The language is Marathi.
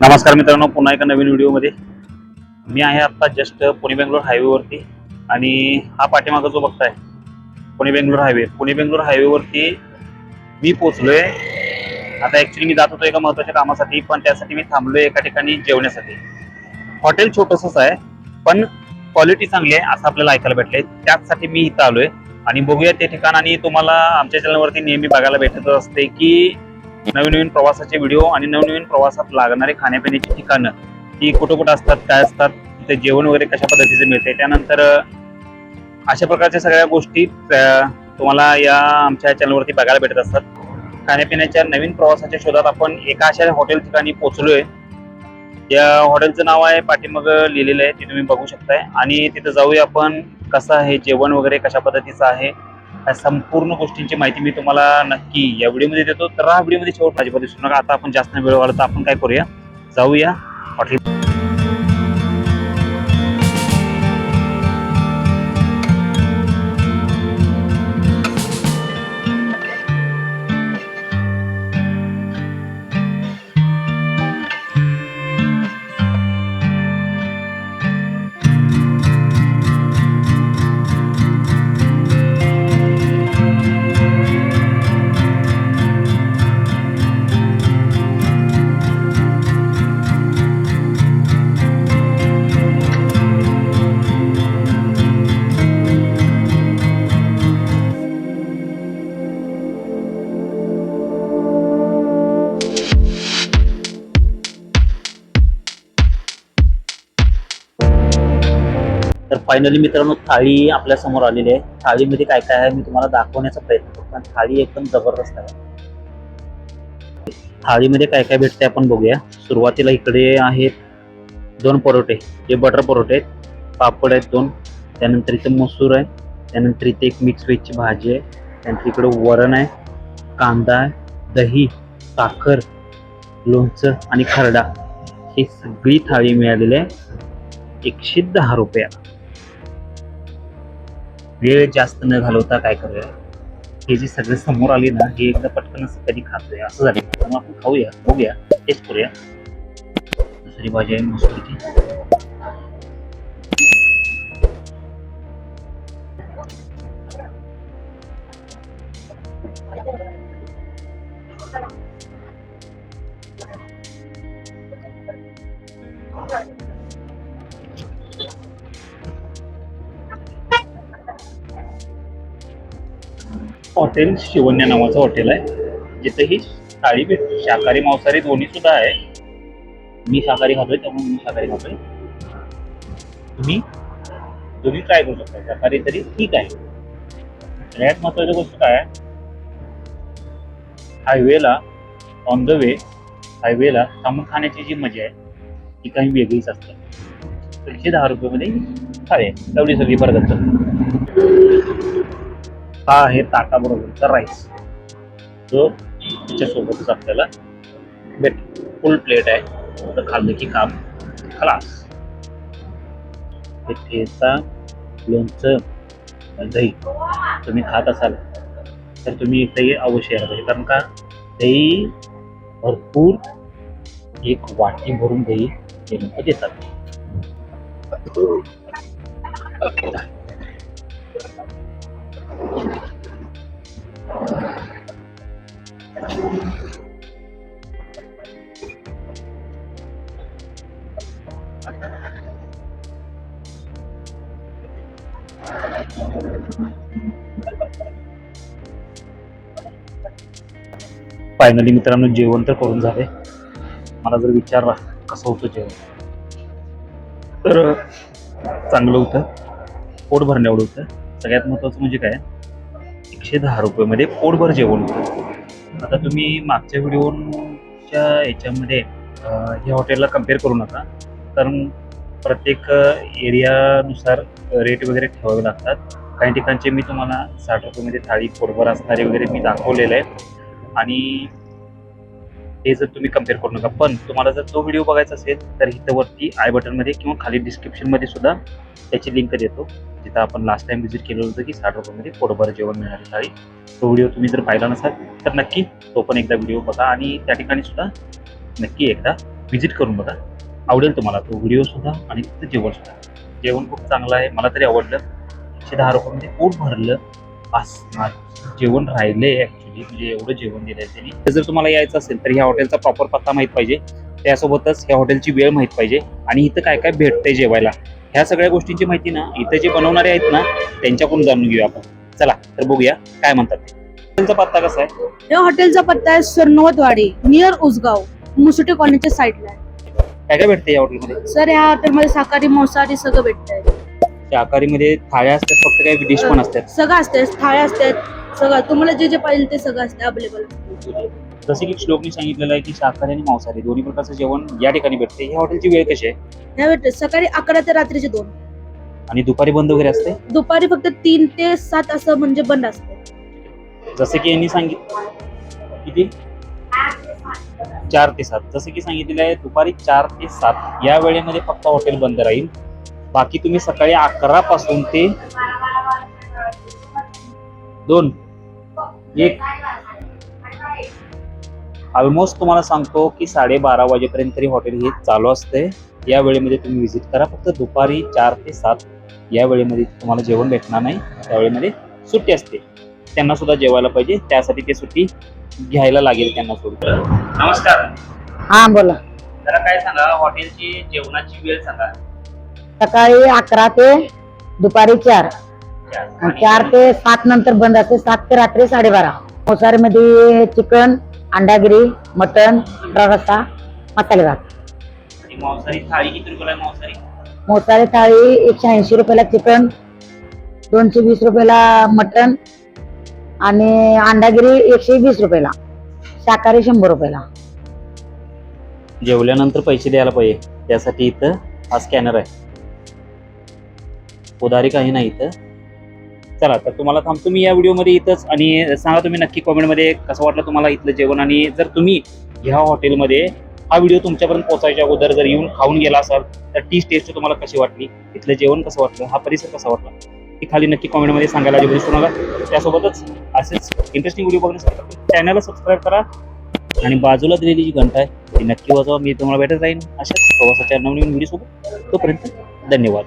नमस्कार मित्रांनो पुन्हा एका नवीन व्हिडिओमध्ये. मी आहे आत्ता जस्ट पुणे बेंगलोर हायवेवरती आणि हा पाठीमागं जो बघताय पुणे बेंगलोर हायवे. पुणे बेंगलोर हायवेवरती मी पोचलोय आता ॲक्च्युली मी जात होतो एका महत्त्वाच्या कामासाठी पण त्यासाठी मी थांबलोय एका ठिकाणी जेवण्यासाठी. हॉटेल छोटंसंच आहे पण क्वालिटी चांगली आहे असं आपल्याला ऐकायला भेटले त्याचसाठी मी इथं आलोय. आणि बघूया ते ठिकाण आणि तुम्हाला आमच्या चॅनलवरती नेहमी बघायला भेटत असते की नवीन नवीन प्रवासाचे व्हिडिओ आणि नवनवीन प्रवासात लागणारे खाण्यापिण्याची ठिकाणं ती कुठं कुठं असतात काय असतात तिथे जेवण वगैरे कशा पद्धतीचे मिळते त्यानंतर अशा प्रकारच्या सगळ्या गोष्टी तुम्हाला या आमच्या चॅनलवरती बघायला भेटत असतात. खाण्यापिण्याच्या नवीन प्रवासाच्या शोधात आपण एका अशा हॉटेल ठिकाणी पोहोचलोय. या हॉटेलचं नाव आहे पाठीमाग लिहिलेलं आहे ते तुम्ही बघू शकताय. आणि तिथं जाऊया आपण कसं आहे जेवण वगैरे कशा पद्धतीचं आहे या संपूर्ण गोष्टींची माहिती मी तुम्हाला नक्की या व्हिडिओमध्ये देतो. तर हा व्हिडिओमध्ये शेवट अजिबात दिसू नका. आता आपण जास्त वेळ वाढला तर आपण काय करूया? जाऊया. हॉटेल फायनली मित्रांनो थाळी आपल्यासमोर आलेली आहे. थाळीमध्ये काय काय आहे मी तुम्हाला दाखवण्याचा प्रयत्न करतो. कारण थाळी एकदम जबरदस्त आहे. थाळीमध्ये काय काय भेटते आपण बघूया. सुरुवातीला इकडे आहेत दोन परोठे. जे बटर परोठे आहेत पापड आहेत दोन. त्यानंतर इथे मसूर आहे. त्यानंतर इथे एक मिक्स व्हेजची भाजी आहे. त्यानंतर इकडे वरण आहे कांदा आहे दही साखर लोणचं आणि खरडा. ही सगळी थाळी मिळालेली आहे. एकशे दहा रुपया. वेळ जास्त न घालवता काय करूया? हे जे सगळे समोर आले ना हे एकदा पटकन असं कधी खातोय? असं झालं त्यामुळे आपण खाऊया बघूया टेस्ट करूया. दुसरी भाजी आहे मसूरची हॉटेल शिवन्या नावाचं हॉटेल आहे. जिथे ही थाळी भेटते शाकाहारी मांसाहारी दोन्ही सुद्धा आहे. मी शाकाहारी खातोय त्यामुळे मी शाकाहारी खातोय. तुम्ही तुम्ही ट्राय करू शकता. शाकाहारी तरी ठीक आहे. सगळ्यात महत्वाची गोष्ट काय आहे? हायवेला ऑन द वे हायवेला थांबून खाण्याची जी मजा आहे ती काही वेगळीच असते. एकशे दहा रुपयामध्ये थाळी आहे. तेवढी सगळी असतात हा आहे ताटाबरोबरचा राईस जो त्याच्यासोबतच आपल्याला भेट फुल प्लेट आहे. तर खाल्लं की काम. खलास. ठेचा लोणचं दही. तुम्ही खात असाल तर तुम्ही दही अवश्य यायला पाहिजे कारण का? दही भरपूर एक वाटी भरून दही ते लोक देतात. फायनली मित्रांनो जेवण तर करून झाले मला जर विचारला कसं होतं जेवण? तर चांगलं होतं. पोट भरण्यावर होतं. सगळ्यात महत्त्वाचं म्हणजे काय? एकशे दहा रुपयेमध्ये पोटभर जेवण होतं. आता तुम्ही मागच्या व्हिडिओच्या याच्यामध्ये ह्या हॉटेलला कंपेअर करू नका. कारण प्रत्येक एरियानुसार रेट वगैरे ठेवावे लागतात. काही ठिकाणचे मी तुम्हाला साठ रुपयेमध्ये थाळी पोटभर असणारे वगैरे मी दाखवलेलं आहे आणि हे जर तुम्ही कंपेअर करू नका. पण तुम्हाला जर तो व्हिडिओ बघायचा असेल तर इथं वरती आय बटनमध्ये किंवा खाली डिस्क्रिप्शनमध्ये सुद्धा त्याची लिंक देतो. जिथं आपण लास्ट टाइम व्हिजिट केलं होतं की साठ रुपयामध्ये पोटभर जेवण मिळणारी थाळी. तो व्हिडिओ तुम्ही जर पाहिला नसाल तर नक्की तो पण एकदा व्हिडिओ बघा आणि त्या ठिकाणी सुद्धा नक्की एकदा व्हिजिट करून बघा. आवडेल तुम्हाला तो व्हिडिओ सुद्धा आणि तिथं जेवण सुद्धा. जेवण खूप चांगलं आहे मला तरी आवडलं. एकशे दहा रुपयामध्ये पोट भरलं. असणार जेवण राहिले ॲक्च्युली म्हणजे एवढं जेवण दिलंय त्यांनी. तर जर तुम्हाला यायचं असेल तर ह्या हॉटेलचा प्रॉपर पत्ता माहीत पाहिजे. त्यासोबतच ह्या हॉटेलची वेळ माहीत पाहिजे. आणि इथं काय काय भेटतंय जेवायला? ह्या सगळ्या गोष्टींची माहिती ना इथं जे बनवणारे आहेत ना त्यांच्याकडून जाणून घेऊया आपण. चला तर बघूया काय म्हणतात ते. हॉटेलचा पत्ता कसा आहे? या हॉटेलचा पत्ता आहे सरनोवतवाडी नियर उसगाव मुसुटे कॉलनीच्या साईडला आहे. काय काय भेटते या हॉटेलमध्ये सर या हॉटेलमध्ये शाकाहारी मांसाहारी सगळं भेटतंय. शाकाहारीमध्ये थाळ्या असतात फक्त काही डिश पण असतात. सगळं असते थाळ्या असतात सगळं तुम्हाला जे जे पाहिजे ते सगळं असते अवेलेबल जसे की श्लोकनी सांगितलेलं आहे की शाकाहारी आणि मांसाहारी दोन्ही प्रकारचं जेवण या ठिकाणी भेटते. ह्या हॉटेलची वेळ कशी आहे? ह्या भेटते सकाळी अकरा ते रात्रीचे दोन. आणि दुपारी बंद वगैरे असते? दुपारी फक्त तीन ते सात असं म्हणजे बंद असते. जसे की यांनी सांगितलं किती? चार ते सात. जसे की सांगितलेलं आहे दुपारी चार ते सात. या वेळेमध्ये फक्त हॉटेल बंद राहील. बाकी तुम्ही सकाळी अकरा पासून ते दोन. एक. ऑलमोस्ट तुम्हाला सांगतो की साडेबारा वाजेपर्यंत तरी हॉटेल हे चालू असते. या वेळेमध्ये तुम्ही व्हिजिट करा. फक्त दुपारी चार ते सात या वेळेमध्ये तुम्हाला जेवण भेटणार नाही. त्या वेळेमध्ये सुट्टी असते. त्यांना सुद्धा जेवायला पाहिजे. त्यासाठी ते सुट्टी घ्यायला लागेल त्यांना सुद्धा नमस्कार. हा बोला. जरा काय सांगा? हॉटेलची जेवणाची वेळ सांगा. सकाळी अकरा ते दुपारी चार. चार ते सात नंतर बंद असते. सात ते रात्री साडेबारा. मध्ये चिकन अंडागिरी मटन रस्सा मसाले भात. आणि मांसाहारी थाळी किती रुपयाला आहे मांसाहारी? मोसारी थाळी एकशे ऐंशी रुपयाला चिकन दोनशे वीस रुपयाला मटन आणि अंडागिरी एकशे वीस रुपयाला. शाकाहारी शंभर रुपयाला. जेवल्यानंतर पैसे द्यायला पाहिजे. त्यासाठी इथं हा स्कॅनर आहे. उधारी काही नाही इथं. चला तर तुम्हाला थांबतो मी या व्हिडिओमध्ये इथंच आणि सांगा तुम्ही नक्की कॉमेंटमध्ये कसं वाटलं तुम्हाला इथलं जेवण आणि जर तुम्ही ह्या हॉटेलमध्ये हा व्हिडिओ तुमच्यापर्यंत पोहोचायच्या अगोदर जर येऊन खाऊन गेला असाल तर टी टेस्ट तुम्हाला कशी वाटली? इथलं जेवण कसं वाटलं? हा परिसर कसा वाटला? हे खाली नक्की कॉमेंटमध्ये सांगायला अजिबात विसरू नका त्यासोबतच असेच इंटरेस्टिंग व्हिडिओ बघण्यासाठी चॅनलला सबस्क्राईब करा. आणि बाजूला दिलेली जी घंटा आहे ती नक्की वाजवा. मी तुम्हाला भेटत राहीन अशाच प्रवासाच्या नवनवीन व्हिडिओसोबत तोपर्यंत धन्यवाद.